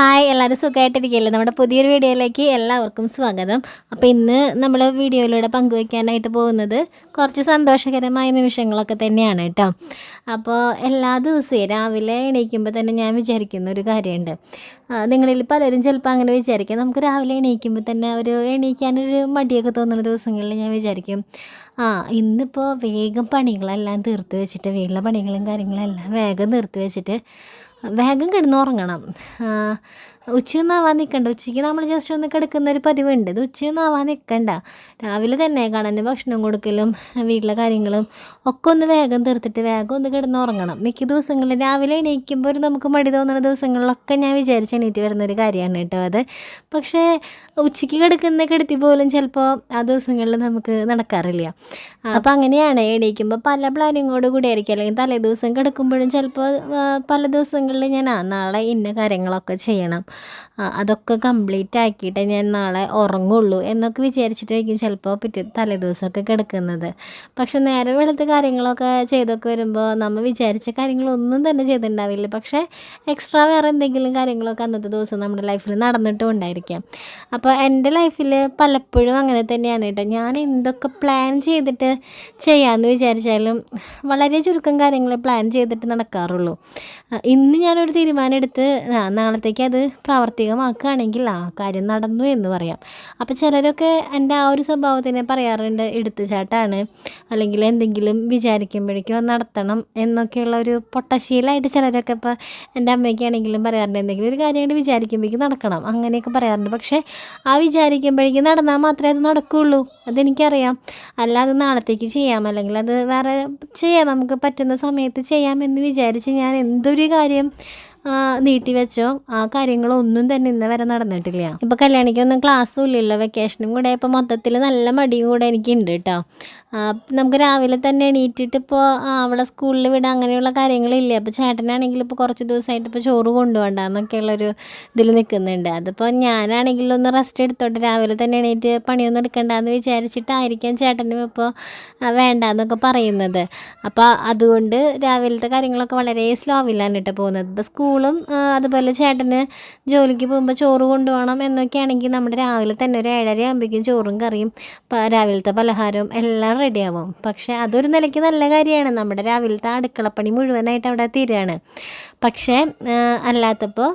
Hi എല്ലാവരും സുഖമായിട്ടിരിക്കുകയല്ലേ നമ്മുടെ പുതിയൊരു വീഡിയോയിലേക്ക് എല്ലാവർക്കും സ്വാഗതം. അപ്പോൾ ഇന്ന് നമ്മൾ വീഡിയോയിലൂടെ പങ്കുവയ്ക്കാനായിട്ട് പോകുന്നത് കുറച്ച് സന്തോഷകരമായ നിമിഷങ്ങളൊക്കെ തന്നെയാണ് കേട്ടോ. അപ്പോൾ എല്ലാ ദിവസവും രാവിലെ എണീക്കുമ്പോൾ തന്നെ ഞാൻ വിചാരിക്കുന്ന ഒരു കാര്യമുണ്ട്. നിങ്ങളിൽ പലരും ചിലപ്പോൾ അങ്ങനെ വിചാരിക്കും. നമുക്ക് രാവിലെ എണീക്കുമ്പോൾ തന്നെ ഒരു എണീക്കാനൊരു മടിയൊക്കെ തോന്നുന്ന ദിവസങ്ങളിൽ ഞാൻ വിചാരിക്കും. ആ ഇന്നിപ്പോൾ വേഗം പണികളെല്ലാം തീർത്ത് വെച്ചിട്ട് വീട്ടിലെ പണികളും കാര്യങ്ങളും എല്ലാം വേഗം തീർത്ത് വെച്ചിട്ട് വേഗം കിടന്നുറങ്ങണം. ഉച്ചയൊന്നും ആവാൻ നിൽക്കണ്ട ഉച്ചയ്ക്ക് നമ്മൾ ജസ്റ്റ് ഒന്ന് കിടക്കുന്ന ഒരു പതിവുണ്ട്. ഇത് ഉച്ചയൊന്നും ആവാൻ നിൽക്കണ്ട രാവിലെ തന്നെ കണ്ണന് ഭക്ഷണം കൊടുക്കലും വീട്ടിലെ കാര്യങ്ങളും ഒക്കെ ഒന്ന് വേഗം തീർത്തിട്ട് വേഗം ഒന്ന് കിടന്നുറങ്ങണം. മിക്ക ദിവസങ്ങളിൽ രാവിലെ എണീക്കുമ്പോൾ നമുക്ക് മടി തോന്നുന്ന ദിവസങ്ങളിലൊക്കെ ഞാൻ വിചാരിച്ച് എണീറ്റ് വരുന്ന ഒരു കാര്യമാണ് കേട്ടോ അത്. പക്ഷേ ഉച്ചയ്ക്ക് കിടക്കുന്ന കിടത്തി പോലും ചിലപ്പോൾ ആ ദിവസങ്ങളിൽ നമുക്ക് നടക്കാറില്ല. അപ്പോൾ അങ്ങനെയാണ് എണീക്കുമ്പോൾ പല പ്ലാനിങ്ങോട് കൂടിയായിരിക്കും. അല്ലെങ്കിൽ തലേ ദിവസം കിടക്കുമ്പോഴും ചിലപ്പോൾ പല ദിവസങ്ങളിൽ ഞാൻ ആ നാളെ ഇന്ന കാര്യങ്ങളൊക്കെ ചെയ്യണം. അതൊക്കെ കംപ്ലീറ്റ് ആക്കിയിട്ട് ഞാൻ നാളെ ഉറങ്ങുള്ളൂ എന്നൊക്കെ വിചാരിച്ചിട്ടായിരിക്കും ചിലപ്പോൾ പിറ്റേ തലേദിവസമൊക്കെ കിടക്കുന്നത്. പക്ഷെ നേരെ വെളുത്ത കാര്യങ്ങളൊക്കെ ചെയ്തൊക്കെ വരുമ്പോൾ നമ്മൾ വിചാരിച്ച കാര്യങ്ങളൊന്നും തന്നെ ചെയ്തിട്ടുണ്ടാവില്ല. പക്ഷേ എക്സ്ട്രാ വേറെ എന്തെങ്കിലും കാര്യങ്ങളൊക്കെ അന്നത്തെ ദിവസം നമ്മുടെ ലൈഫിൽ നടന്നിട്ടും ഉണ്ടായിരിക്കാം. അപ്പോൾ എന്റെ ലൈഫിൽ പലപ്പോഴും അങ്ങനെ തന്നെയാണ് കേട്ടോ. ഞാൻ എന്തൊക്കെ പ്ലാൻ ചെയ്തിട്ട് ചെയ്യാമെന്ന് വിചാരിച്ചാലും വളരെ ചുരുക്കം കാര്യങ്ങൾ പ്ലാൻ ചെയ്തിട്ട് നടക്കാറുള്ളൂ. ഇന്ന് ഞാനൊരു തീരുമാനം എടുത്ത് നാളത്തേക്ക് അത് പ്രാവർത്തികമാക്കുകയാണെങ്കിൽ ആ കാര്യം നടന്നു എന്ന് പറയാം. അപ്പോൾ ചിലരൊക്കെ എന്റെ ആ ഒരു സ്വഭാവത്തിനെ പറയാറുണ്ട് എടുത്തുചാട്ടാണ്. അല്ലെങ്കിൽ എന്തെങ്കിലും വിചാരിക്കുമ്പോഴേക്കും നടത്തണം എന്നൊക്കെയുള്ള ഒരു പൊട്ടശീലായിട്ട് ചിലരൊക്കെ ഇപ്പോൾ എന്റെ അമ്മയ്ക്കാണെങ്കിലും പറയാറുണ്ട്. എന്തെങ്കിലും ഒരു കാര്യം കൊണ്ട് വിചാരിക്കുമ്പോഴേക്കും നടക്കണം. അങ്ങനെയൊക്കെ പറയാറുണ്ട്. പക്ഷേ ആ വിചാരിക്കുമ്പോഴേക്കും നടന്നാൽ മാത്രമേ അത് നടക്കുകയുള്ളൂ. അതെനിക്കറിയാം. അത് നാളത്തേക്ക് ചെയ്യാം. അല്ലെങ്കിൽ അത് വേറെ ചെയ്യാം. നമുക്ക് പറ്റുന്ന സമയത്ത് ചെയ്യാം എന്ന് വിചാരിച്ച് ഞാൻ എന്തൊരു കാര്യം ആ, നീട്ടി വെച്ചോ. ആ കാര്യങ്ങളൊന്നും തന്നെ ഇന്ന് വരെ നടന്നിട്ടില്ല. ഇപ്പോൾ കല്യാണിക്കൊന്നും ക്ലാസ്സും ഇല്ലല്ലോ. വെക്കേഷനും കൂടെ ഇപ്പോൾ മൊത്തത്തിൽ നല്ല മടിയും കൂടെ എനിക്കുണ്ട് കേട്ടോ നമുക്ക് രാവിലെ തന്നെ എണീറ്റിട്ട് ഇപ്പോൾ അവളെ സ്കൂളിൽ വിടാൻ അങ്ങനെയുള്ള കാര്യങ്ങളില്ല? അപ്പോൾ ചേട്ടനാണെങ്കിൽ ഇപ്പോൾ കുറച്ച് ദിവസമായിട്ട് ഇപ്പോൾ ചോറ് കൊണ്ടുപോകണ്ട എന്നൊക്കെയുള്ളൊരു ഇതിൽ നിൽക്കുന്നുണ്ട് അതിപ്പോൾ ഞാനാണെങ്കിലും ഒന്ന് റെസ്റ്റ് എടുത്തോട്ടെ. രാവിലെ തന്നെ എണീറ്റ് പണിയൊന്നും എടുക്കണ്ടെന്ന് വിചാരിച്ചിട്ടായിരിക്കാം ചേട്ടനും ഇപ്പോൾ വേണ്ട എന്നൊക്കെ പറയുന്നത്. അപ്പോൾ അതുകൊണ്ട് രാവിലത്തെ കാര്യങ്ങളൊക്കെ വളരെ സ്ലോവിലാണ് കേട്ടോ പോകുന്നത്. ഇപ്പോൾ സ്കൂളും ആ, അതുപോലെ ചേട്ടന് ജോലിക്ക് പോകുമ്പോൾ ചോറ് കൊണ്ടുപോകണം എന്നൊക്കെ ആണെങ്കിൽ നമ്മുടെ രാവിലെ തന്നെ ഒരു ഏഴര ആകുമ്പോഴേക്കും ചോറും കറിയും രാവിലത്തെ പലഹാരവും എല്ലാം റെഡിയാവും പക്ഷേ അതൊരു നിലയ്ക്ക് നല്ല കാര്യമാണ്. നമ്മുടെ രാവിലത്തെ അടുക്കളപ്പണി മുഴുവനായിട്ട് അവിടെ തീരുകയാണ് പക്ഷേ അല്ലാത്തപ്പോൾ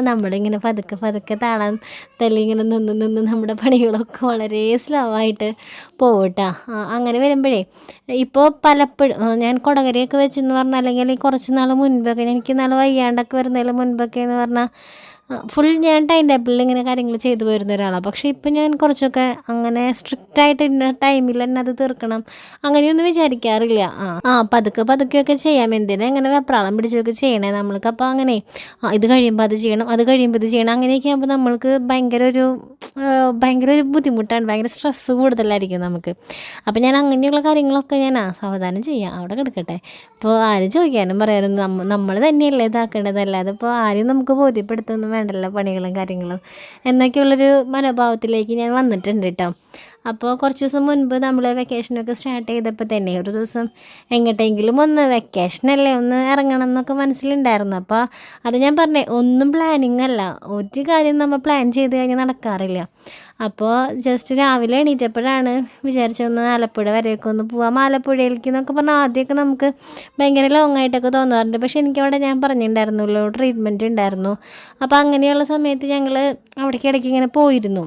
നമ്മളിങ്ങനെ പതുക്കെ പതുക്കെ താളം തല്ലി ഇങ്ങനെ നിന്ന് നിന്ന് നമ്മുടെ പണികളൊക്കെ വളരെ സ്ലോ ആയിട്ട് പോകട്ടാ അങ്ങനെ വരുമ്പോഴേ ഇപ്പോൾ പലപ്പോഴും ഞാൻ കൊടകരയൊക്കെ വെച്ചെന്ന് പറഞ്ഞാൽ അല്ലെങ്കിൽ കുറച്ച് നാൾ മുൻപൊക്കെ എനിക്ക് നല്ല വയ്യാണ്ടൊക്കെ വരുന്നതിന് മുൻപൊക്കെ എന്ന് പറഞ്ഞാൽ ഫുൾ ഞാൻ ടൈം ടേബിളിൽ ഇങ്ങനെ കാര്യങ്ങൾ ചെയ്തു വരുന്ന ഒരാളാണ് പക്ഷേ ഇപ്പം ഞാൻ കുറച്ചൊക്കെ അങ്ങനെ സ്ട്രിക്റ്റ് ആയിട്ട് ഇന്ന ടൈമിൽ തന്നെ അത് തീർക്കണം. അങ്ങനെയൊന്നും വിചാരിക്കാറില്ല. ആ ആ പതുക്കെ പതുക്കെയൊക്കെ ചെയ്യാം. എന്തിനാ ഇങ്ങനെ വെപ്രാളം പിടിച്ചൊക്കെ ചെയ്യണേ നമ്മൾക്ക്? അപ്പോൾ അങ്ങനെ ഇത് കഴിയുമ്പോൾ അത് ചെയ്യണം അത് കഴിയുമ്പോൾ ഇത് ചെയ്യണം. അങ്ങനെയൊക്കെ ആകുമ്പോൾ നമ്മൾക്ക് ഭയങ്കര ഒരു ഭയങ്കര ഒരു ബുദ്ധിമുട്ടാണ്. ഭയങ്കര സ്ട്രെസ്സ് കൂടുതലായിരിക്കും നമുക്ക്. അപ്പോൾ ഞാൻ അങ്ങനെയുള്ള കാര്യങ്ങളൊക്കെ ഞാൻ ആ സാവധാനം ചെയ്യാം. അവിടെ കിടക്കട്ടെ. ഇപ്പോൾ ആരും ചോദിക്കാനും പറയാനും നമ്മൾ തന്നെയല്ലേ ഇതാക്കേണ്ടത്. അല്ലാതെ ഇപ്പോൾ ആരും നമുക്ക് ബോധ്യപ്പെടുത്തൊന്നും വേണ്ടല്ലോ പണികളും കാര്യങ്ങളും. എന്നൊക്കെയുള്ളൊരു മനോഭാവത്തിലേക്ക് ഞാൻ വന്നിട്ടുണ്ട് കേട്ടോ അപ്പോൾ കുറച്ച് ദിവസം മുൻപ് നമ്മൾ വെക്കേഷനൊക്കെ സ്റ്റാർട്ട് ചെയ്തപ്പോൾ തന്നെ ഒരു ദിവസം എങ്ങോട്ടെങ്കിലും ഒന്ന് വെക്കേഷനല്ലേ ഒന്ന് ഇറങ്ങണം എന്നൊക്കെ മനസ്സിലുണ്ടായിരുന്നു. അപ്പോൾ അത് ഞാൻ പറഞ്ഞേ ഒന്നും പ്ലാനിങ് അല്ല. ഒരു കാര്യം നമ്മൾ പ്ലാൻ ചെയ്ത് കഴിഞ്ഞാൽ നടക്കാറില്ല. അപ്പോൾ ജസ്റ്റ് രാവിലെ എണീറ്റപ്പോഴാണ് വിചാരിച്ചൊന്ന് ആലപ്പുഴ വരെയൊക്കെ ഒന്ന് പോവാം. ആലപ്പുഴയിലേക്ക് എന്നൊക്കെ പറഞ്ഞാൽ ആദ്യമൊക്കെ നമുക്ക് ഭയങ്കര ലോങ് ആയിട്ടൊക്കെ തോന്നാറുണ്ട്. പക്ഷേ എനിക്കവിടെ ഞാൻ പറഞ്ഞിട്ടുണ്ടായിരുന്നല്ലോ ട്രീറ്റ്മെന്റ് ഉണ്ടായിരുന്നു അപ്പോൾ അങ്ങനെയുള്ള സമയത്ത് ഞങ്ങൾ അവിടേക്ക് ഇടയ്ക്ക് ഇങ്ങനെ പോയിരുന്നു.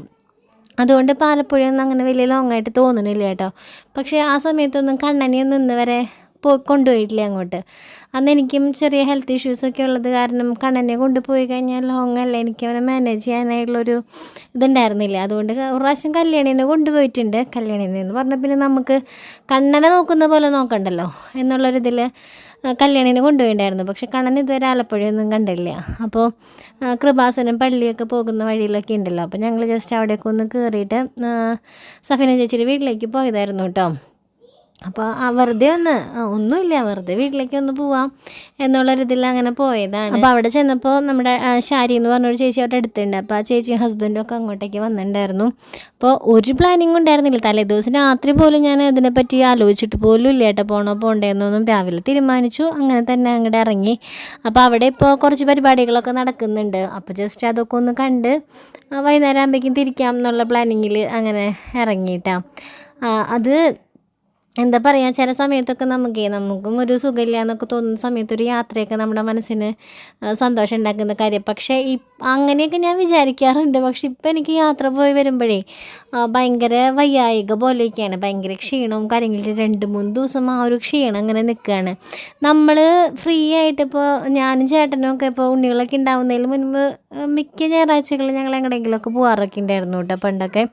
അതുകൊണ്ട് ഇപ്പോൾ ആലപ്പുഴയൊന്നും അങ്ങനെ വലിയ ലോങ് ആയിട്ട് തോന്നണില്ല കേട്ടോ. പക്ഷേ ആ സമയത്തൊന്നും കണ്ണനെ നിന്ന് വരെ പോ കൊണ്ടുപോയിട്ടില്ല അങ്ങോട്ട്. അന്ന് എനിക്കും ചെറിയ ഹെൽത്ത് ഇഷ്യൂസൊക്കെ ഉള്ളത് കാരണം കണ്ണനെ കൊണ്ടുപോയി കഴിഞ്ഞാൽ ലോങ് അല്ല. എനിക്ക് അവനെ മാനേജ് ചെയ്യാനായിട്ടുള്ളൊരു ഇതുണ്ടായിരുന്നില്ല. അതുകൊണ്ട് ഒരു പ്രാവശ്യം കല്യാണിനെ കൊണ്ടുപോയിട്ടുണ്ട്. കല്യാണിനെ എന്ന് പറഞ്ഞാൽ പിന്നെ നമുക്ക് കണ്ണനെ നോക്കുന്ന പോലെ നോക്കണ്ടല്ലോ എന്നുള്ളൊരിതിൽ കല്യാണിനെ കൊണ്ടുപോയിണ്ടായിരുന്നു. പക്ഷെ കണ്ണൻ ഇതുവരെ ആലപ്പുഴയൊന്നും കണ്ടില്ല. അപ്പോൾ കൃപാസനം പള്ളിയൊക്കെ പോകുന്ന വഴിയിലൊക്കെ ഉണ്ടല്ലോ. അപ്പോൾ ഞങ്ങൾ ജസ്റ്റ് അവിടെയൊക്കെ ഒന്ന് കയറിയിട്ട് സഫീന ചേച്ചിയുടെ വീട്ടിലേക്ക് പോയതായിരുന്നു കേട്ടോ. അപ്പോൾ ആ വെറുതെ ഒന്ന് ഒന്നുമില്ല വെറുതെ വീട്ടിലേക്ക് ഒന്ന് പോവാം എന്നുള്ളൊരിതിൽ അങ്ങനെ പോയതാണ്. അപ്പോൾ അവിടെ ചെന്നപ്പോൾ നമ്മുടെ ഷാരി എന്ന് പറഞ്ഞൊരു ചേച്ചി അവിടെ അടുത്തുണ്ട്. അപ്പോൾ ആ ചേച്ചി ഹസ്ബൻഡും ഒക്കെ അങ്ങോട്ടേക്ക് വന്നിട്ടുണ്ടായിരുന്നു. അപ്പോൾ ഒരു പ്ലാനിങ്ങും ഉണ്ടായിരുന്നില്ല. തലേദിവസം രാത്രി പോലും ഞാൻ അതിനെപ്പറ്റി ആലോചിച്ചിട്ട് പോലും ഇല്ല കേട്ടോ പോണോ പോണ്ടേന്നൊന്നും രാവിലെ തീരുമാനിച്ചു. അങ്ങനെ തന്നെ അങ്ങോട്ട് ഇറങ്ങി. അപ്പോൾ അവിടെ ഇപ്പോൾ കുറച്ച് പരിപാടികളൊക്കെ നടക്കുന്നുണ്ട്. അപ്പോൾ ജസ്റ്റ് അതൊക്കെ ഒന്ന് കണ്ട് വൈകുന്നേരം ആകുമ്പോഴേക്കും തിരിക്കാം എന്നുള്ള പ്ലാനിങ്ങിൽ അങ്ങനെ ഇറങ്ങിയിട്ടാണ് അത് എന്താ പറയുക ചില സമയത്തൊക്കെ നമുക്ക് നമുക്കും ഒരു സുഖമില്ല എന്നൊക്കെ തോന്നുന്ന സമയത്ത് ഒരു യാത്രയൊക്കെ നമ്മുടെ മനസ്സിന് സന്തോഷം ഉണ്ടാക്കുന്ന കാര്യം. പക്ഷേ ഈ അങ്ങനെയൊക്കെ ഞാൻ വിചാരിക്കാറുണ്ട്. പക്ഷെ ഇപ്പം എനിക്ക് യാത്ര പോയി വരുമ്പോഴേ ഭയങ്കര വയ്യായിക പോലെയൊക്കെയാണ്. ഭയങ്കര ക്ഷീണവും കാര്യങ്ങളും. രണ്ട് മൂന്ന് ദിവസം ആ ഒരു ക്ഷീണം അങ്ങനെ നിൽക്കുകയാണ്. നമ്മൾ ഫ്രീ ആയിട്ട് ഇപ്പോൾ ഞാനും ചേട്ടനും ഒക്കെ ഇപ്പോൾ ഉണ്ണികളൊക്കെ ഉണ്ടാവുന്നതിന് മുൻപ് മിക്ക ഞായറാഴ്ചകളിൽ ഞങ്ങൾ എങ്ങടെയെങ്കിലുമൊക്കെ പോകാറൊക്കെ ഉണ്ടായിരുന്നു കേട്ടോ പണ്ടൊക്കെ.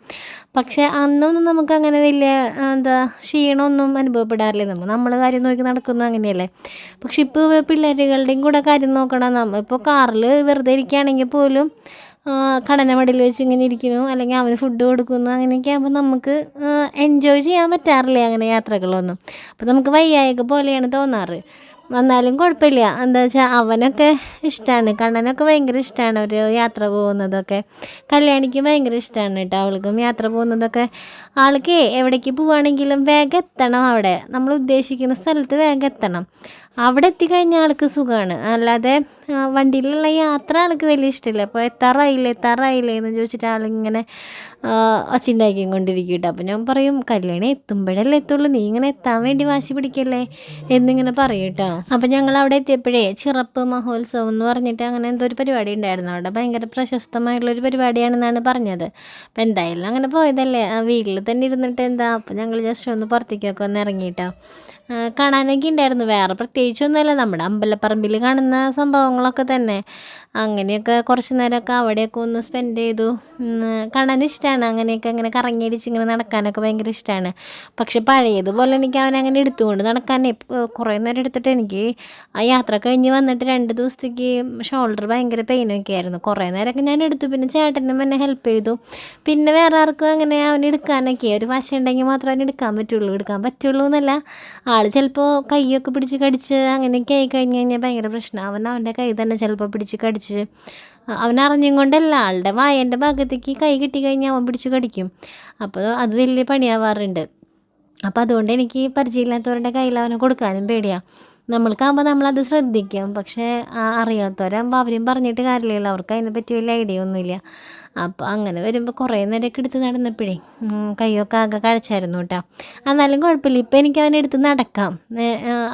പക്ഷേ അന്നൊന്നും നമുക്ക് അങ്ങനെ വലിയ എന്താ ക്ഷീണമൊന്നും അനുഭവപ്പെടാറില്ല. നമ്മൾ നമ്മളെ കാര്യം നോക്കി നടക്കുന്നു അങ്ങനെയല്ലേ? പക്ഷെ ഇപ്പോൾ പിള്ളേരുകളുടെയും കൂടെ കാര്യം നോക്കണം. നമ്മൾ ഇപ്പോൾ കാറിൽ വെറുതെ ഇരിക്കുകയാണെങ്കിൽ പോലും ആ, കടന മടിയിൽ വെച്ച് ഇങ്ങനെ ഇരിക്കുന്നു. അല്ലെങ്കിൽ അവന് ഫുഡ് കൊടുക്കുന്നു. അങ്ങനെയൊക്കെ ആകുമ്പോൾ നമുക്ക് എൻജോയ് ചെയ്യാൻ പറ്റാറില്ല അങ്ങനെ യാത്രകളൊന്നും? അപ്പോൾ നമുക്ക് വയ്യായക പോലെയാണ് തോന്നാറ്. എന്നാലും കുഴപ്പമില്ല. എന്താ വെച്ചാൽ അവനൊക്കെ ഇഷ്ടമാണ് കണ്ണനൊക്കെ ഭയങ്കര ഇഷ്ടമാണ് ഒരു യാത്ര പോകുന്നതൊക്കെ. കല്യാണിക്ക് ഭയങ്കര ഇഷ്ടമാണ് കേട്ടോ അവൾക്കും യാത്ര പോകുന്നതൊക്കെ. ആൾക്ക് എവിടേക്ക് പോവുകയാണെങ്കിലും വേഗം എത്തണം അവിടെ. നമ്മൾ ഉദ്ദേശിക്കുന്ന സ്ഥലത്ത് വേഗം എത്തണം. അവിടെ എത്തിക്കഴിഞ്ഞ ആൾക്ക് സുഖമാണ് അല്ലാതെ വണ്ടിയിലുള്ള യാത്ര ആൾക്ക് വലിയ ഇഷ്ടമില്ല. അപ്പോൾ എത്താറായില്ലേ എത്താറായില്ലേ എന്ന് ചോദിച്ചിട്ട് ആളിങ്ങനെ ഒച്ചുണ്ടാക്കിയും കൊണ്ടിരിക്കും കേട്ടോ. അപ്പോൾ ഞാൻ പറയും കല്യാണം എത്തുമ്പോഴല്ലേ എത്തുള്ളൂ. നീ ഇങ്ങനെ എത്താൻ വേണ്ടി വാശി പിടിക്കല്ലേ? എന്നിങ്ങനെ പറയും കേട്ടോ. അപ്പോൾ ഞങ്ങൾ അവിടെ എത്തിയപ്പോഴേ ചിറപ്പ് മഹോത്സവം എന്ന് പറഞ്ഞിട്ട് അങ്ങനെ എന്തോ ഒരു പരിപാടി ഉണ്ടായിരുന്നു. അവിടെ ഭയങ്കര പ്രശസ്തമായിട്ടുള്ളൊരു പരിപാടിയാണെന്നാണ് പറഞ്ഞത്. അപ്പോൾ എന്തായാലും അങ്ങനെ പോയതല്ലേ. വീട്ടിൽ തന്നെ ഇരുന്നിട്ട് എന്താ? അപ്പോൾ ഞങ്ങൾ ജസ്റ്റ് ഒന്ന് പുറത്തേക്കൊക്കെ ഒന്ന് ഇറങ്ങിയിട്ടോ കാണാനൊക്കെ ഉണ്ടായിരുന്നു. വേറെ പ്രത്യേകിച്ചൊന്നുമല്ല. നമ്മുടെ അമ്പലപ്പറമ്പിൽ കാണുന്ന സംഭവങ്ങളൊക്കെ തന്നെ. അങ്ങനെയൊക്കെ കുറച്ച് നേരമൊക്കെ അവിടെയൊക്കെ ഒന്ന് സ്പെൻഡ് ചെയ്തു. കാണാൻ ഇഷ്ടമാണ് അങ്ങനെയൊക്കെ അങ്ങനെ കറങ്ങിയടിച്ച് ഇങ്ങനെ നടക്കാനൊക്കെ ഭയങ്കര ഇഷ്ടമാണ് പക്ഷെ പഴയതുപോലെ എനിക്ക് അവനെ അങ്ങനെ എടുത്തുകൊണ്ട് നടക്കാൻ കുറേ നേരം എടുത്തിട്ട് എനിക്ക് ആ യാത്ര കഴിഞ്ഞ് വന്നിട്ട് രണ്ട് ദിവസത്തേക്ക് ഷോൾഡർ ഭയങ്കര പെയിനൊക്കെ ആയിരുന്നു. കുറേ നേരമൊക്കെ ഞാൻ എടുത്തു. പിന്നെ ചേട്ടനും എന്നെ ഹെൽപ്പ് ചെയ്തു. പിന്നെ വേറെ ആർക്കും അങ്ങനെ അവൻ എടുക്കാനൊക്കെ ഒരു വശം ഉണ്ടെങ്കിൽ മാത്രമേ അവൻ എടുക്കാൻ പറ്റുള്ളൂ. എടുക്കാൻ പറ്റുള്ളൂ എന്നല്ല. ആൾ ചിലപ്പോൾ കൈയൊക്കെ പിടിച്ച് കടിച്ച് അങ്ങനെയൊക്കെ ആയി കഴിഞ്ഞ് കഴിഞ്ഞാൽ ഭയങ്കര പ്രശ്നം. അവൻ അവന്റെ കൈ തന്നെ ചിലപ്പോൾ പിടിച്ച് കടിച്ച് അവൻ അറിഞ്ഞും കൊണ്ടല്ല. ആളുടെ വായന്റെ ഭാഗത്തേക്ക് കൈ കിട്ടി കഴിഞ്ഞാൽ അവൻ പിടിച്ച് കടിക്കും. അപ്പോൾ അത് വലിയ പണിയാവാറുണ്ട്. അപ്പോൾ അതുകൊണ്ട് എനിക്ക് പരിചയമില്ലാത്തവരുടെ കയ്യിൽ അവനെ കൊടുക്കാനും പേടിയാണ് നമ്മൾക്കാകുമ്പോൾ നമ്മളത് ശ്രദ്ധിക്കാം. പക്ഷേ അറിയാത്തവരാകുമ്പോൾ അവരും പറഞ്ഞിട്ട് കാര്യമില്ലല്ലോ. അവർക്ക് അതിനെപ്പറ്റി വലിയ ഐഡിയ ഒന്നുമില്ല. അപ്പോൾ അങ്ങനെ വരുമ്പോൾ കുറേ നേരമൊക്കെ എടുത്ത് നടന്നപ്പോഴേ കയ്യൊക്കെ ആകെ കഴിച്ചായിരുന്നു കേട്ടോ. എന്നാലും കുഴപ്പമില്ല. ഇപ്പം എനിക്ക് അവനെ എടുത്ത് നടക്കാം.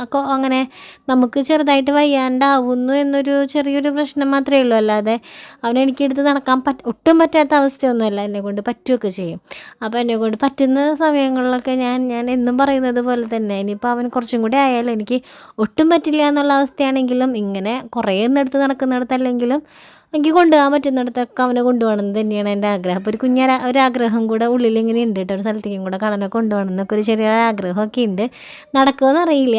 അപ്പോൾ അങ്ങനെ നമുക്ക് ചെറുതായിട്ട് വയ്യാണ്ടാവുന്നു എന്നൊരു ചെറിയൊരു പ്രശ്നം മാത്രമേ ഉള്ളൂ. അല്ലാതെ അവനെനിക്ക് എടുത്ത് നടക്കാൻ പറ്റ ഒട്ടും പറ്റാത്ത അവസ്ഥയൊന്നുമല്ല. എന്നെ കൊണ്ട് പറ്റുകയൊക്കെ ചെയ്യും. അപ്പോൾ എന്നെ കൊണ്ട് പറ്റുന്ന സമയങ്ങളിലൊക്കെ ഞാൻ ഞാൻ എന്നും പറയുന്നത് പോലെ തന്നെ. ഇനിയിപ്പോൾ അവൻ കുറച്ചും കൂടി ആയാലും എനിക്ക് ഒട്ടും പറ്റില്ല എന്നുള്ള അവസ്ഥയാണെങ്കിലും ഇങ്ങനെ കുറേ ഒന്നും എടുത്ത് നടക്കുന്നിടത്തല്ലെങ്കിലും എനിക്ക് കൊണ്ടുപോകാൻ പറ്റുന്നിടത്തൊക്കെ അവനെ കൊണ്ടുപോകണം എന്ന് തന്നെയാണ് എന്റെ ആഗ്രഹം. അപ്പോൾ ഒരു കുഞ്ഞ ഒരാഗ്രഹം കൂടെ ഉള്ളിൽ ഇങ്ങനെ ഉണ്ട് കേട്ടോ. ഒരു സ്ഥലത്തേക്കും കൂടെ കടനെ കൊണ്ടുപോകണം എന്നൊക്കെ ഒരു ചെറിയ ആഗ്രഹമൊക്കെ ഉണ്ട്. നടക്കുമെന്ന് അറിയില്ല.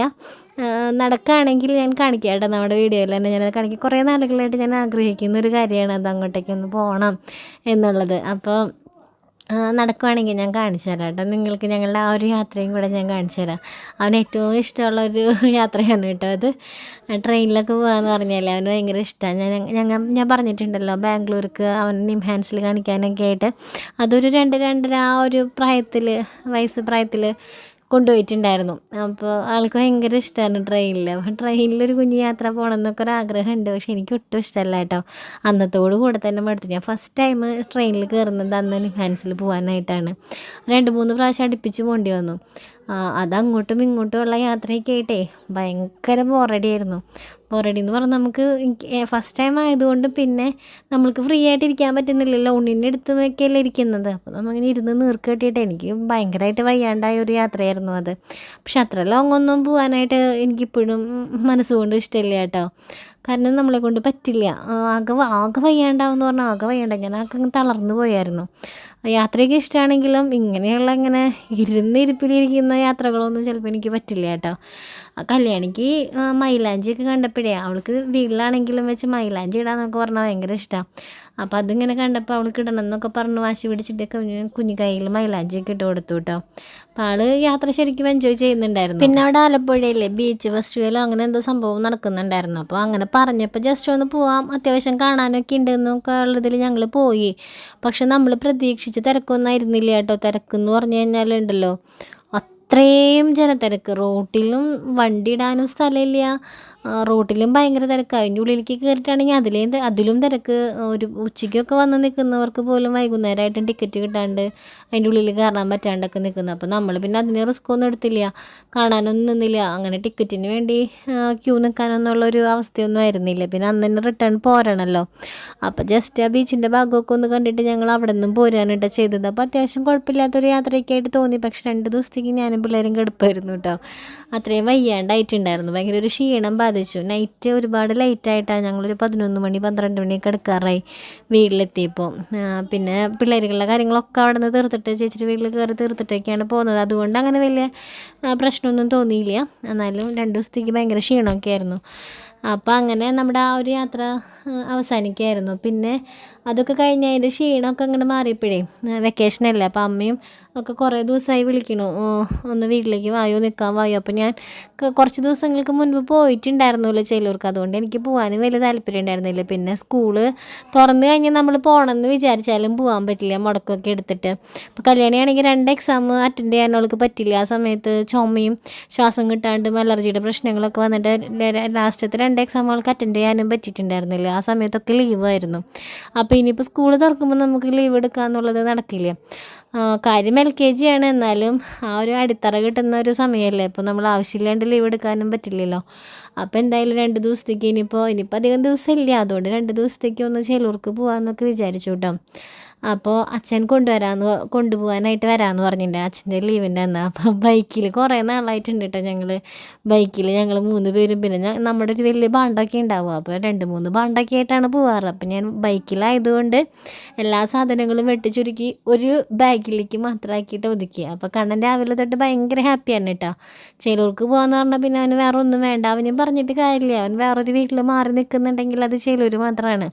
നടക്കുകയാണെങ്കിൽ ഞാൻ കാണിക്കാം കേട്ടോ നമ്മുടെ വീഡിയോയിൽ തന്നെ. ഞാനത് കാണിക്കാം കുറേ നാളുകളായിട്ട് ഞാൻ ആഗ്രഹിക്കുന്ന ഒരു കാര്യമാണ് അത് അങ്ങോട്ടേക്കൊന്ന് പോകണം എന്നുള്ളത്. അപ്പോൾ നടക്കുവാണെങ്കിൽ ഞാൻ കാണിച്ചു തരാം കേട്ടോ. നിങ്ങൾക്ക് ഞങ്ങളുടെ ആ ഒരു യാത്രയും കൂടെ ഞാൻ കാണിച്ചു തരാം. അവന് ഏറ്റവും ഇഷ്ടമുള്ള ഒരു യാത്രയാണ് കേട്ടോ അത്. ട്രെയിനിലൊക്കെ പോകാമെന്ന് പറഞ്ഞാൽ അവന് ഭയങ്കര ഇഷ്ടമാണ് ഞാൻ ഞങ്ങൾ ഞാൻ പറഞ്ഞിട്ടുണ്ടല്ലോ ബാംഗ്ലൂർക്ക് അവൻ നിംഹാൻസിൽ കാണിക്കാനൊക്കെ ആയിട്ട്. അതൊരു രണ്ട് രണ്ടര ആ ഒരു പ്രായത്തിൽ വയസ്സ് പ്രായത്തിൽ കൊണ്ടുപോയിട്ടുണ്ടായിരുന്നു. അപ്പോൾ ആൾക്ക് ഭയങ്കര ഇഷ്ടമാണ് ട്രെയിനിൽ അപ്പോൾ ട്രെയിനിലൊരു കുഞ്ഞു യാത്ര പോകണം എന്നൊക്കെ ഒരു ആഗ്രഹമുണ്ട്. പക്ഷേ എനിക്ക് ഒട്ടും ഇഷ്ടമല്ല കേട്ടോ. അന്നത്തോട് കൂടെ തന്നെ മടുത്തു. ഞാൻ ഫസ്റ്റ് ടൈം ട്രെയിനിൽ കയറുന്നത് അന്ന് ഫാൻസിൽ പോകാനായിട്ടാണ്. രണ്ട് മൂന്ന് പ്രാവശ്യം അടുപ്പിച്ച് പോകേണ്ടി വന്നു. അതങ്ങോട്ടും അത് അങ്ങോട്ടും ഇങ്ങോട്ടും ഉള്ള യാത്രയൊക്കെ ആയിട്ടേ ഭയങ്കര ബോറടിയായിരുന്നു ബോറടി എന്ന് പറഞ്ഞാൽ നമുക്ക് ഫസ്റ്റ് ടൈം ആയതുകൊണ്ട് പിന്നെ നമ്മൾക്ക് ഫ്രീ ആയിട്ട് ഇരിക്കാൻ പറ്റുന്നില്ലല്ലോ ഉണ്ണിന്റെ അടുത്ത് ഒക്കെയല്ലേ ഇരിക്കുന്നത്. അപ്പോൾ നമ്മളിങ്ങനെ ഇരുന്ന് നീർക്ക് കെട്ടിയിട്ട് എനിക്ക് ഭയങ്കരമായിട്ട് വയ്യാണ്ടായ ഒരു യാത്രയായിരുന്നു അത്. പക്ഷെ അത്ര ലോങ് ഒന്നും പോകാനായിട്ട് എനിക്കിപ്പോഴും മനസ്സുകൊണ്ട് ഇഷ്ടമില്ല കേട്ടോ. കാരണം നമ്മളെ കൊണ്ട് പറ്റില്ല. ആകെ ആകെ വയ്യാണ്ടാവെന്ന് പറഞ്ഞാൽ ആകെ വയ്യാണ്ട. ഞാൻ ആകെ തളർന്നു പോയായിരുന്നു. യാത്രയൊക്കെ ഇഷ്ടമാണെങ്കിലും ഇങ്ങനെയുള്ള ഇങ്ങനെ ഇരുന്ന് ഇരിപ്പിലിരിക്കുന്ന യാത്രകളൊന്നും ചിലപ്പോൾ എനിക്ക് പറ്റില്ല കേട്ടോ. ആ കല്യാണിക്ക് മൈലാഞ്ചിയൊക്കെ കണ്ടപ്പോഴേ അവൾക്ക് വീട്ടിലാണെങ്കിലും വെച്ച് മൈലാഞ്ചി ഇടാന്നൊക്കെ പറഞ്ഞാൽ ഭയങ്കര ഇഷ്ടമാണ് അപ്പോൾ അതിങ്ങനെ കണ്ടപ്പോൾ അവൾക്ക് ഇടണം എന്നൊക്കെ പറഞ്ഞ് വാശി പിടിച്ചിട്ട് കുഞ്ഞു കുഞ്ഞു കയ്യിൽ മൈലാഞ്ചിയൊക്കെ ഇട്ട് കൊടുത്തു കേട്ടോ അപ്പോൾ ആൾ യാത്ര ശരിക്കും എൻജോയ് ചെയ്യുന്നുണ്ടായിരുന്നു. പിന്നെ അവിടെ ആലപ്പുഴയിലെ ബീച്ച് ഫെസ്റ്റിവലോ അങ്ങനെ എന്തോ സംഭവം നടക്കുന്നുണ്ടായിരുന്നു. അപ്പോൾ അങ്ങനെ പറഞ്ഞപ്പോൾ ജസ്റ്റ് ഒന്ന് പോവാം അത്യാവശ്യം കാണാനൊക്കെ ഉണ്ടെന്നൊക്കെ ഉള്ളതിൽ ഞങ്ങൾ പോയി. പക്ഷെ നമ്മൾ പ്രതീക്ഷിച്ച് തിരക്കൊന്നും ആയിരുന്നില്ല കേട്ടോ തിരക്കെന്ന് പറഞ്ഞു കഴിഞ്ഞാലുണ്ടല്ലോ അത്രയും ജനത്തിരക്ക്. റോട്ടിലും വണ്ടി ഇടാനും സ്ഥലമില്ല. റോട്ടിലും ഭയങ്കര തിരക്ക്. അതിന്റെ ഉള്ളിലേക്ക് കയറിയിട്ടാണെങ്കിൽ അതിലേയും അതിലും തിരക്ക്. ഒരു ഉച്ചയ്ക്കൊക്കെ വന്ന് നിൽക്കുന്നവർക്ക് പോലും വൈകുന്നേരമായിട്ടും ടിക്കറ്റ് കിട്ടാണ്ട് അതിന്റെ ഉള്ളിൽ കയറാൻ പറ്റാണ്ടൊക്കെ നിൽക്കുന്നത് അപ്പോൾ നമ്മൾ പിന്നെ അതിന് റിസ്ക് ഒന്നും എടുത്തില്ല. കാണാനൊന്നും നിന്നില്ല. അങ്ങനെ ടിക്കറ്റിന് വേണ്ടി ക്യൂ നിൽക്കാനൊന്നുള്ള ഒരു അവസ്ഥയൊന്നും ആയിരുന്നില്ല. പിന്നെ അന്ന് തന്നെ റിട്ടേൺ പോരണമല്ലോ അപ്പോൾ ജസ്റ്റ് ആ ബീച്ചിന്റെ ഭാഗമൊക്കെ ഒന്ന് കണ്ടിട്ട് ഞങ്ങൾ അവിടെ നിന്നും പോരാനിട്ട് ചെയ്തത്. അപ്പോൾ അത്യാവശ്യം കുഴപ്പമില്ലാത്തൊരു യാത്രയൊക്കെ ആയിട്ട് തോന്നി. പക്ഷെ രണ്ട് ദിവസത്തേക്ക് ഞാനും പിള്ളേരും കിടപ്പായിരുന്നു കേട്ടോ. അത്രയും വയ്യാണ്ടായിട്ടുണ്ടായിരുന്നു. ഭയങ്കര ഒരു ക്ഷീണം ബാധിച്ചു നൈറ്റ് ഒരുപാട് ലൈറ്റായിട്ടാണ് ഞങ്ങളൊരു പതിനൊന്ന് മണി പന്ത്രണ്ട് മണിയൊക്കെ എടുക്കാറായി വീട്ടിലെത്തിയപ്പോൾ പിന്നെ പിള്ളേരുകളുടെ കാര്യങ്ങളൊക്കെ അവിടെ നിന്ന് തീർത്തിട്ട് ചേച്ചിയുടെ വീട്ടിൽ കയറി തീർത്തിട്ടൊക്കെയാണ് പോകുന്നത്. അതുകൊണ്ട് അങ്ങനെ വലിയ പ്രശ്നമൊന്നും തോന്നിയില്ല. എന്നാലും രണ്ട് ദിവസത്തേക്ക് ഭയങ്കര ക്ഷീണമൊക്കെ ആയിരുന്നു. അപ്പോൾ അങ്ങനെ നമ്മുടെ ആ ഒരു യാത്ര അവസാനിക്കായിരുന്നു പിന്നെ അതൊക്കെ കഴിഞ്ഞ് അതിന്റെ ക്ഷീണമൊക്കെ അങ്ങോട്ട് മാറിയപ്പോഴേ വെക്കേഷനല്ലേ അപ്പോൾ അമ്മയും ഒക്കെ കുറേ ദിവസമായി വിളിക്കണു. ഒന്ന് വീട്ടിലേക്ക് വായോ നിൽക്കാൻ വായോ? അപ്പോൾ ഞാൻ കുറച്ച് ദിവസങ്ങൾക്ക് മുൻപ് പോയിട്ടുണ്ടായിരുന്നല്ലോ ചിലർക്ക്. അതുകൊണ്ട് എനിക്ക് പോകാനും വലിയ താല്പര്യം ഉണ്ടായിരുന്നില്ല. പിന്നെ സ്കൂൾ തുറന്നു കഴിഞ്ഞാൽ നമ്മൾ പോകണമെന്ന് വിചാരിച്ചാലും പോകാൻ പറ്റില്ല മുടക്കമൊക്കെ എടുത്തിട്ട്. ഇപ്പോൾ കല്യാണിയാണെങ്കിൽ രണ്ട് എക്സാം അറ്റൻഡ് ചെയ്യാൻ അവൾക്ക് പറ്റില്ല. ആ സമയത്ത് ചുമയും ശ്വാസം കിട്ടാണ്ടും അലർജിയുടെ പ്രശ്നങ്ങളൊക്കെ വന്നിട്ട് ലാസ്റ്റത്തെ രണ്ട് എക്സാം അവൾക്ക് അറ്റൻഡ് ചെയ്യാനും പറ്റിയിട്ടുണ്ടായിരുന്നില്ല. ആ സമയത്തൊക്കെ ലീവായിരുന്നു അപ്പോൾ ഇനിയിപ്പോൾ സ്കൂൾ തുറക്കുമ്പോൾ നമുക്ക് ലീവ് എടുക്കുക എന്നുള്ളത് നടക്കില്ല. കാര്യം എൽ കെ ജി ആണ്. എന്നാലും ആ ഒരു അടിത്തറ കിട്ടുന്ന ഒരു സമയമല്ലേ അപ്പോൾ നമ്മൾ ആവശ്യമില്ലാണ്ട് ലീവ് എടുക്കാനും പറ്റില്ലല്ലോ. അപ്പോൾ എന്തായാലും രണ്ട് ദിവസത്തേക്ക് ഇനിയിപ്പോൾ ഇനിയിപ്പോൾ അധികം ദിവസമില്ല. അതുകൊണ്ട് രണ്ട് ദിവസത്തേക്ക് ഒന്ന് ചേലൂർക്ക് പോകാമെന്നൊക്കെ വിചാരിച്ചു കേട്ടോ. അപ്പോൾ അച്ഛൻ കൊണ്ടുവരാന്ന് കൊണ്ടുപോകാനായിട്ട് വരാമെന്ന് പറഞ്ഞിട്ടുണ്ടെങ്കിൽ അച്ഛന്റെ ലീവിന്റെ അന്ന്. അപ്പം ബൈക്കിൽ കുറേ നാളായിട്ടുണ്ട് കേട്ടോ ഞങ്ങൾ ബൈക്കിൽ ഞങ്ങൾ മൂന്ന് പേരും. പിന്നെ നമ്മുടെ ഒരു വലിയ ബാണ്ടൊക്കെ ഉണ്ടാവും. അപ്പോൾ രണ്ട് മൂന്ന് ബാണ്ടൊക്കെ ആയിട്ടാണ് പോവാറ്. അപ്പം ഞാൻ ബൈക്കിലായതുകൊണ്ട് എല്ലാ സാധനങ്ങളും വെട്ടിച്ചുരുക്കി ഒരു ബാഗിലേക്ക് മാത്രമാക്കിയിട്ട് ഒതുക്കി. അപ്പോൾ കണ്ണൻ രാവിലെ തൊട്ട് ഭയങ്കര ഹാപ്പിയാണ് കേട്ടോ ചിലർക്ക് പോകാന്ന് പറഞ്ഞാൽ പിന്നെ അവന് വേറെ ഒന്നും വേണ്ട. അവനും പറഞ്ഞിട്ട് കാര്യമില്ല അവൻ വേറൊരു വീട്ടിൽ മാറി നിൽക്കുന്നുണ്ടെങ്കിൽ അത് ചിലർ മാത്രമാണ്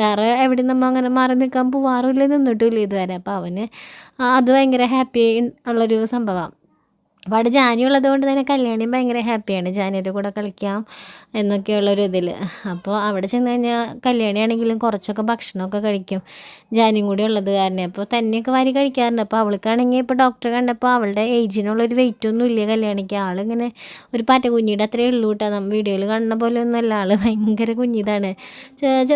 വേറെ എവിടെ നമ്മൾ അങ്ങനെ മാറി നിൽക്കാൻ പോവാറില്ല നിന്നിട്ടില്ല ഇതുവരെ. അപ്പോൾ അവന് അത് ഭയങ്കര ഹാപ്പി ഉള്ളൊരു സംഭവമാണ് അപ്പോൾ അവിടെ ജാനി ഉള്ളത് കൊണ്ട് തന്നെ കല്യാണിയും ഭയങ്കര ഹാപ്പിയാണ് ജാനിയുടെ കൂടെ കളിക്കാം എന്നൊക്കെയുള്ളൊരു ഇതിൽ അപ്പോൾ അവിടെ ചെന്ന് കഴിഞ്ഞാൽ കല്യാണിയാണെങ്കിലും കുറച്ചൊക്കെ ഭക്ഷണമൊക്കെ കഴിക്കും. ജാനിയും കൂടി ഉള്ളത് കാരണം. അപ്പോൾ തന്നെയൊക്കെ വാരി കഴിക്കാറുണ്ട്. അപ്പോൾ അവൾക്കാണെങ്കിൽ ഇപ്പോൾ ഡോക്ടറെ കണ്ടപ്പോൾ അവളുടെ ഏജിനുള്ളൊരു വെയിറ്റ് ഒന്നും ഇല്ല കല്യാണിക്ക്. ആളിങ്ങനെ ഒരു പാറ്റ കുഞ്ഞിയുടെ അത്രയേ ഉള്ളൂ കേട്ടോ. നമ്മൾ വീഡിയോയിൽ കാണുന്ന പോലെ ഒന്നുമല്ല. ആൾ ഭയങ്കര കുഞ്ഞിതാണ്.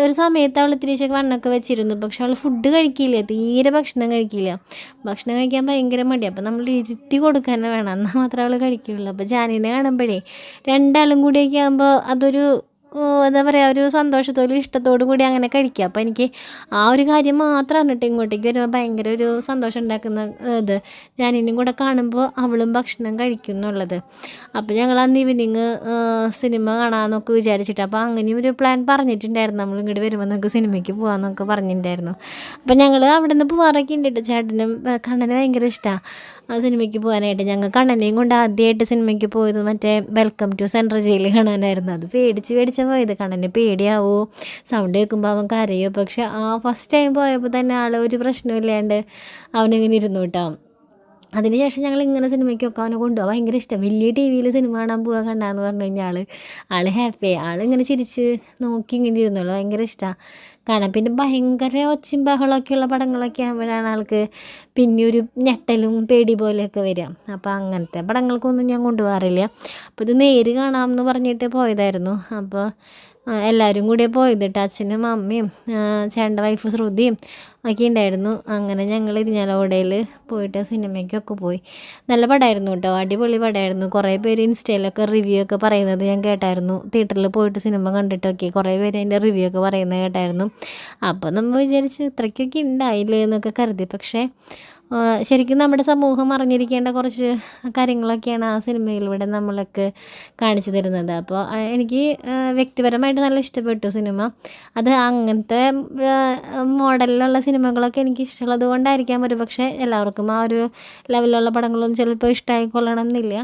ഒരു സമയത്ത് അവൾ ഇത്തിരിശൊക്കെ വണ്ണൊക്കെ വെച്ചിരുന്നു. പക്ഷെ അവൾ ഫുഡ് കഴിക്കില്ല. തീരെ ഭക്ഷണം കഴിക്കില്ല. ഭക്ഷണം കഴിക്കാൻ ഭയങ്കര മടി അപ്പോൾ നമ്മൾ ഇരുത്തി കൊടുക്കാൻ വേണം. എന്നാൽ മാത്രമേ അവൾ കഴിക്കുകയുള്ളൂ അപ്പോൾ ജാനിനെ കാണുമ്പോഴേ രണ്ടാളും കൂടിയൊക്കെ ആകുമ്പോൾ അതൊരു എന്താ പറയുക ഒരു സന്തോഷത്തോടും ഇഷ്ടത്തോടും കൂടി അങ്ങനെ കഴിക്കുക അപ്പോൾ എനിക്ക് ആ ഒരു കാര്യം മാത്രമാണ് കേട്ടോ ഇങ്ങോട്ടേക്ക് വരുമ്പോൾ ഭയങ്കര ഒരു സന്തോഷം ഉണ്ടാക്കുന്ന ഇത് ഞാനിനും കൂടെ കാണുമ്പോൾ അവളും ഭക്ഷണം കഴിക്കും എന്നുള്ളത് അപ്പോൾ ഞങ്ങൾ അന്ന് ഈവനിങ് സിനിമ കാണാമെന്നൊക്കെ വിചാരിച്ചിട്ട് അപ്പോൾ അങ്ങനെയും ഒരു പ്ലാൻ പറഞ്ഞിട്ടുണ്ടായിരുന്നു. നമ്മൾ ഇങ്ങോട്ട് വരുമ്പോൾ നമുക്ക് സിനിമയ്ക്ക് പോകാമെന്നൊക്കെ പറഞ്ഞിട്ടുണ്ടായിരുന്നു. അപ്പോൾ ഞങ്ങൾ അവിടെ നിന്ന് പോകാറൊക്കെ ഉണ്ട് ചേട്ടനും കണ്ണന് ഭയങ്കര ഇഷ്ടമാണ് ആ സിനിമയ്ക്ക് പോകാനായിട്ട് ഞങ്ങൾ കണ്ണനെയും കൊണ്ട് ആദ്യമായിട്ട് സിനിമയ്ക്ക് പോയത് മറ്റേ വെൽക്കം ടു സെൻട്രൽ ജയിൽ കാണാനായിരുന്നു. അത് പേടിച്ച് പേടിച്ച പോയത്. കണ്ണന് പേടിയാവോ? സൗണ്ട് കേൾക്കുമ്പോൾ അവൻ കരയോ? പക്ഷെ ആ ഫസ്റ്റ് ടൈം പോയപ്പോൾ തന്നെ ആൾ ഒരു പ്രശ്നമില്ലാണ്ട് അവനിങ്ങനെ ഇരുന്നു കേട്ടോ. അതിനുശേഷം ഞങ്ങൾ ഇങ്ങനെ സിനിമയ്ക്കൊക്കെ അവനെ കൊണ്ടുപോകാൻ ഭയങ്കര ഇഷ്ടം. വലിയ ടി വിയിൽ സിനിമ കാണാൻ പോകാൻ കണ്ടാന്ന് പറഞ്ഞു കഴിഞ്ഞാൽ ആൾ ആൾ ആൾ ഇങ്ങനെ ചിരിച്ച് നോക്കി ഇങ്ങനെ ഇരുന്നുള്ളൂ ഭയങ്കര ഇഷ്ടമാണ് കാരണം പിന്നെ ഭയങ്കര ഒച്ചയും ബഹളമൊക്കെയുള്ള പടങ്ങളൊക്കെ ആകുമ്പോഴാണ് ആൾക്ക് പിന്നെ ഒരു ഞെട്ടലും പേടി പോലെയൊക്കെ വരിക. അപ്പോൾ അങ്ങനത്തെ പടങ്ങൾക്കൊന്നും ഞാൻ കൊണ്ടുപോകാറില്ല. അപ്പോൾ ഇത് നേര് കാണാമെന്ന് പറഞ്ഞിട്ട് പോയതായിരുന്നു. അപ്പോൾ എല്ലാവരും കൂടിയേ പോയത് കേട്ടോ അച്ഛനും അമ്മയും ചേണ്ട വൈഫ് ശ്രുതിയും ഒക്കെ ഉണ്ടായിരുന്നു. അങ്ങനെ ഞങ്ങൾ ഇരിഞ്ഞാലോടയിൽ പോയിട്ട് സിനിമയ്ക്കൊക്കെ പോയി. നല്ല പടമായിരുന്നു കേട്ടോ. അടിപൊളി പടമായിരുന്നു. കുറേ പേര് ഇൻസ്റ്റയിലൊക്കെ റിവ്യൂ ഒക്കെ പറയുന്നത് ഞാൻ കേട്ടായിരുന്നു. തിയേറ്ററിൽ പോയിട്ട് സിനിമ കണ്ടിട്ടൊക്കെ കുറേ പേര് അതിന്റെ റിവ്യൂ ഒക്കെ പറയുന്നത് കേട്ടായിരുന്നു. അപ്പോൾ നമ്മൾ വിചാരിച്ചു ഇത്രയ്ക്കൊക്കെ ഉണ്ടായില്ലേ എന്നൊക്കെ കരുതി. പക്ഷേ ശരിക്കും നമ്മുടെ സമൂഹം അറിഞ്ഞിരിക്കേണ്ട കുറച്ച് കാര്യങ്ങളൊക്കെയാണ് ആ സിനിമയിലൂടെ നമ്മളൊക്കെ കാണിച്ചു തരുന്നത്. അപ്പോൾ എനിക്ക് വ്യക്തിപരമായിട്ട് നല്ല ഇഷ്ടപ്പെട്ടു സിനിമ. അത് അങ്ങനത്തെ മോഡലിലുള്ള സിനിമകളൊക്കെ എനിക്ക് ഇഷ്ടമുള്ളത് കൊണ്ടായിരിക്കാം. ഒരു പക്ഷേ എല്ലാവർക്കും ആ ഒരു ലെവലിലുള്ള പടങ്ങളൊന്നും ചിലപ്പോൾ ഇഷ്ടമായിക്കൊള്ളണം എന്നില്ല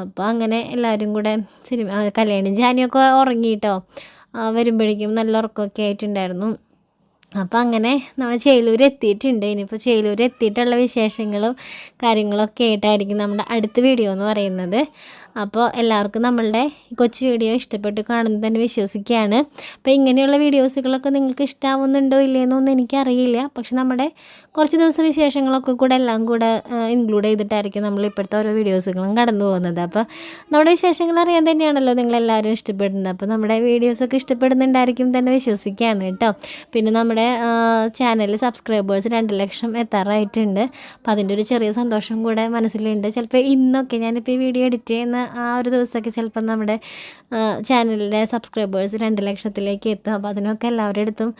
അപ്പോൾ അങ്ങനെ എല്ലാവരും കൂടെ സിനിമ കല്യാണി ജാനിയൊക്കെ ഉറങ്ങിയിട്ടോ വരുമ്പോഴേക്കും നല്ല ഉറക്കമൊക്കെ ആയിട്ടുണ്ടായിരുന്നു. അപ്പോൾ അങ്ങനെ നമ്മൾ ചേലൂർ എത്തിയിട്ടുണ്ട്. ഇനിയിപ്പോൾ ചേലൂർ എത്തിയിട്ടുള്ള വിശേഷങ്ങളും കാര്യങ്ങളൊക്കെ ആയിട്ടായിരിക്കും നമ്മുടെ അടുത്ത വീഡിയോ എന്ന് പറയുന്നത്. അപ്പോൾ എല്ലാവർക്കും നമ്മളുടെ കൊച്ചു വീഡിയോ ഇഷ്ടപ്പെട്ട് കാണുന്നത് തന്നെ വിശ്വസിക്കുകയാണ്. അപ്പോൾ ഇങ്ങനെയുള്ള വീഡിയോസുകളൊക്കെ നിങ്ങൾക്ക് ഇഷ്ടമാവുന്നുണ്ടോ ഇല്ലയെന്നൊന്നും എനിക്കറിയില്ല. പക്ഷെ നമ്മുടെ കുറച്ച് ദിവസം വിശേഷങ്ങളൊക്കെ കൂടെ എല്ലാം കൂടെ ഇൻക്ലൂഡ് ചെയ്തിട്ടായിരിക്കും നമ്മൾ ഇപ്പോഴത്തെ ഓരോ വീഡിയോസുകളും കടന്നു പോകുന്നത്. അപ്പോൾ നമ്മുടെ വിശേഷങ്ങൾ അറിയാൻ തന്നെയാണല്ലോ നിങ്ങളെല്ലാവരും ഇഷ്ടപ്പെടുന്നത്. അപ്പോൾ നമ്മുടെ വീഡിയോസൊക്കെ ഇഷ്ടപ്പെടുന്നുണ്ടായിരിക്കും തന്നെ വിശ്വസിക്കുകയാണ് കേട്ടോ. പിന്നെ നമ്മുടെ ചാനലിൽ സബ്സ്ക്രൈബേഴ്സ് രണ്ട് ലക്ഷം എത്താറായിട്ടുണ്ട്. അപ്പോൾ അതിന്റെ ഒരു ചെറിയ സന്തോഷം കൂടെ മനസ്സിലുണ്ട്. ചിലപ്പോൾ ഇന്നൊക്കെ ഞാനിപ്പോൾ ഈ വീഡിയോ എഡിറ്റ് ചെയ്യുന്ന ആ ഒരു ദിവസമൊക്കെ ചിലപ്പോൾ നമ്മുടെ ചാനലിലെ സബ്സ്ക്രൈബേഴ്സ് രണ്ട് ലക്ഷത്തിലേക്ക് എത്തും. അപ്പോൾ അതിനൊക്കെ എല്ലാവരുടെ അടുത്തും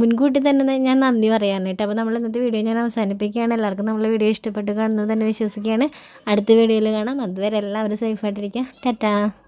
മുൻകൂട്ടി തന്നെ ഞാൻ നന്ദി പറയാൻ കേട്ടോ. അപ്പോൾ നമ്മൾ ഇന്നത്തെ വീഡിയോ ഞാൻ അവസാനിപ്പിക്കുകയാണ്. എല്ലാവർക്കും നമ്മളെ വീഡിയോ ഇഷ്ടപ്പെട്ട് കാണുന്നത് തന്നെ വിശ്വസിക്കുകയാണ്. അടുത്ത വീഡിയോയിൽ കാണാം. അതുവരെ എല്ലാവരും സേഫായിട്ടിരിക്കുക ടാറ്റാ.